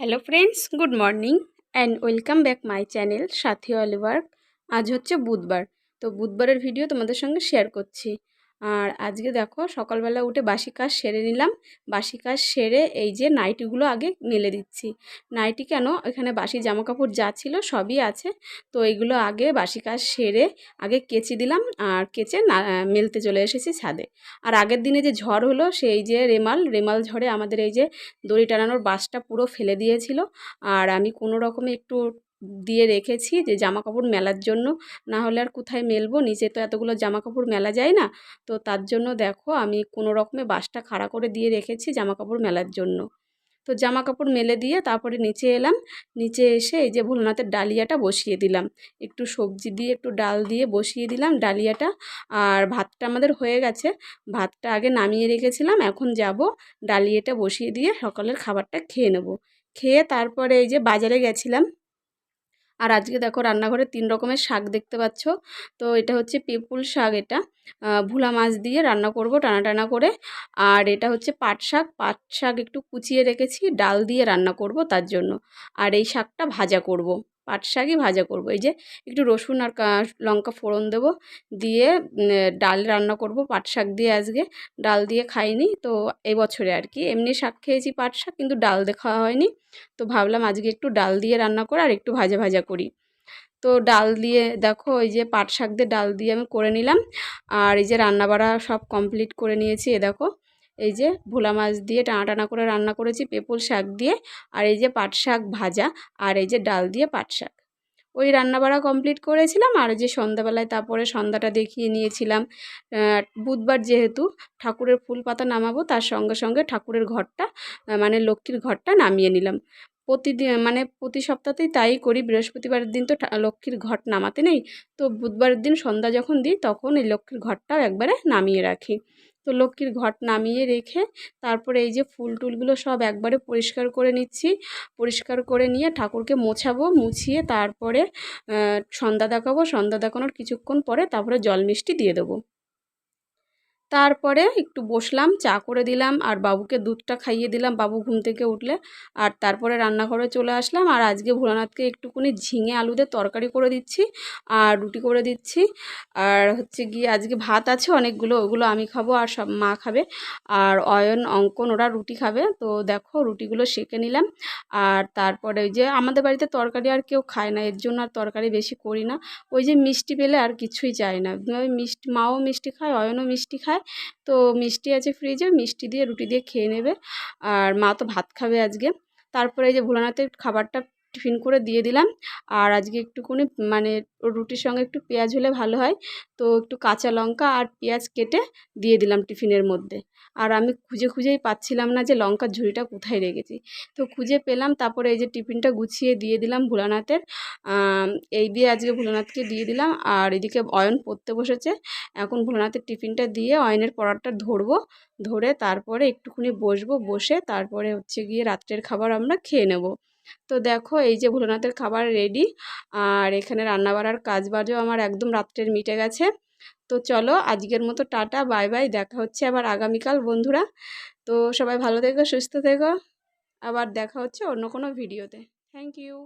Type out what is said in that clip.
Hello friends good morning and welcome back my channel Sathi অলিভার্ক আজ হচ্ছে বুধবার। তো বুধবারের ভিডিও তোমাদের সঙ্গে শেয়ার করছি। আর আজকে দেখো সকালবেলা উঠে বাসি কাজ সেরে নিলাম। বাসি কাজ সেরে এই যে নাইটিগুলো আগে মেলে দিচ্ছি। নাইটি কেন? এখানে বাসি জামা কাপড় যা ছিল সবই আছে। তো এইগুলো আগে বাসি কাজ সেরে আগে কেচে দিলাম আর কেচে মেলতে চলে এসেছি ছাদে। আর আগের দিনে যে ঝড় হলো সেই যে রেমাল রেমাল ঝড়ে আমাদের এই যে দড়ি টানানোর বাসটা পুরো ফেলে দিয়েছিল। আর আমি কোনো রকমে একটু দিয়ে রেখেছি যে জামা কাপড় মেলার জন্য। না হলে আর কোথায় মেলবো? নিচে তো এতগুলো জামা কাপড় মেলা যায় না। তো তার জন্য দেখো, আমি কোনো রকমে বাসটা খাড়া করে দিয়ে রেখেছি জামা কাপড় মেলার জন্য। তো জামা কাপড় মেলে দিয়ে তারপরে নিচে এলাম। নিচে এসে এই যে ভোলনাথের ডালিয়াটা বসিয়ে দিলাম। একটু সবজি দিয়ে, একটু ডাল দিয়ে বসিয়ে দিলাম ডালিয়াটা। আর ভাতটা আমাদের হয়ে গেছে। ভাতটা আগে নামিয়ে রেখেছিলাম। এখন যাব ডালিয়াটা বসিয়ে দিয়ে সকালের খাবারটা খেয়ে নেব। খেয়ে তারপরে এই যে বাজারে গেছিলাম। আর আজকে দেখো রান্নাঘরে তিন রকমের শাক দেখতে পাচ্ছ। তো এটা হচ্ছে পেপুল শাক এটা। ভুলা মাছ দিয়ে রান্না করব টানা টানা করে। আর এটা হচ্ছে পাট শাক। পাট শাক একটু কুচিয়ে রেখেছি, ডাল দিয়ে রান্না করব তার জন্য। আর এই শাকটা ভাজা করব। পাট শাকই ভাজা করব। এই যে একটু রসুন আর লঙ্কা ফোড়ন দেব, দিয়ে ডাল রান্না করব পাট শাক দিয়ে আজকে। ডাল দিয়ে খাইনি তো এবছরে আর কি। এমনি শাক খেয়েছি পাট শাক কিন্তু ডাল দিয়ে খাওয়া হয়নি। তো ভাবলাম আজকে একটু ডাল দিয়ে রান্না করে আর একটু ভাজা ভাজা করি। তো ডাল দিয়ে দেখো ওই যে পাট শাক দিয়ে ডাল দিয়ে আমি করে নিলাম। আর এই যে রান্নাবাড়া সব কমপ্লিট করে নিয়েছি, এ দেখো। এই যে ভোলা মাছ দিয়ে টানা টানা করে রান্না করেছি, পেপল শাক দিয়ে, আর এই যে পাট শাক ভাজা, আর এই যে ডাল দিয়ে পাট শাক। ওই রান্নাবাড়া কমপ্লিট করেছিলাম, আর যে সন্ধ্যাবেলায় তারপরে সন্ধ্যাটা দেখিয়ে নিয়েছিলাম। বুধবার যেহেতু ঠাকুরের ফুল পাতা নামাবো, তার সঙ্গে সঙ্গে ঠাকুরের ঘরটা মানে লক্ষ্মীর ঘরটা নামিয়ে নিলাম। প্রতিদিন মানে প্রতি সপ্তাহতেই তাই করি, বৃহস্পতিবারের দিন তো লক্ষ্মীর ঘট নামাতে নেই। তো বুধবারের দিন সন্ধ্যা যখন দিই, তখন এই লক্ষ্মীর ঘরটাও একবারে নামিয়ে রাখি। তো লক্ষ্মীর ঘট নামিয়ে রেখে তারপরে এই যে ফুল টুলগুলো সব একবারে পরিষ্কার করে নিচ্ছি। পরিষ্কার করে নিয়ে ঠাকুরকে মোছাবো, মুছিয়ে তারপরে সন্ধ্যা দেখাবো। সন্ধ্যা দেখানোর কিছুক্ষণ পরে তারপরে জল মিষ্টি দিয়ে দেবো। তারপরে একটু বসলাম, চা করে দিলাম আর বাবুকে দুধটা খাইয়ে দিলাম। বাবু ঘুম থেকে উঠলে আর তারপরে রান্নাঘরে চলে আসলাম। আর আজকে ভোলানাথকে একটুকুনি ঝিঙে আলুদের তরকারি করে দিচ্ছি আর রুটি করে দিচ্ছি। আর হচ্ছে গিয়ে আজকে ভাত আছে অনেকগুলো, ওগুলো আমি খাব আর সব মা খাবে। আর অয়ন, অঙ্কন ওরা রুটি খাবে। তো দেখো রুটিগুলো সেঁকে নিলাম। আর তারপরে ওই যে আমাদের বাড়িতে তরকারি আর কেউ খায় না, এর জন্য আর তরকারি বেশি করি না। ওই যে মিষ্টি পেলে আর কিছুই চায় না। মিষ্টি মাও মিষ্টি খায়, অয়নও মিষ্টি খায়। তো মিষ্টি আছে ফ্রিজে মিষ্টি দিয়ে রুটি দিয়ে খেয়ে নেবে। আর মা তো ভাত খাবে আজকে। তারপরে এই যে ভোলানাথের খাবারটা টিফিন করে দিয়ে দিলাম। আর আজকে একটুকুনি মানে রুটির সঙ্গে একটু পেঁয়াজ হলে ভালো হয়। তো একটু কাঁচা লঙ্কা আর পেঁয়াজ কেটে দিয়ে দিলাম টিফিনের মধ্যে। আর আমি খুঁজে খুঁজেই পাচ্ছিলাম না যে লঙ্কার ঝুড়িটা কোথায় রেখেছি। তো খুঁজে পেলাম, তারপরে এই যে টিফিনটা গুছিয়ে দিয়ে দিলাম ভোলানাথের। এই দিয়ে আজকে ভোলানাথকে দিয়ে দিলাম। আর এদিকে অয়ন পড়তে বসেছে। এখন ভোলানাথের টিফিনটা দিয়ে অয়নের পড়াটা ধরবো। ধরে তারপরে একটুখানি বসবো। বসে তারপরে হচ্ছে গিয়ে রাত্রের খাবার আমরা খেয়ে নেব। তো দেখো, এই যে ভোলানাথের খাবার রেডি আর এখানে রান্না বাড়ার কাজ বাজও আমার একদম রাত্রের মিটে গেছে। তো চলো, আজকের মতো টাটা, বাই বাই, দেখা হচ্ছে আবার আগামীকাল বন্ধুরা। তো সবাই ভালো থেকো, সুস্থ থেকো। আবার দেখা হচ্ছে অন্য কোনো ভিডিওতে থ্যাংক ইউ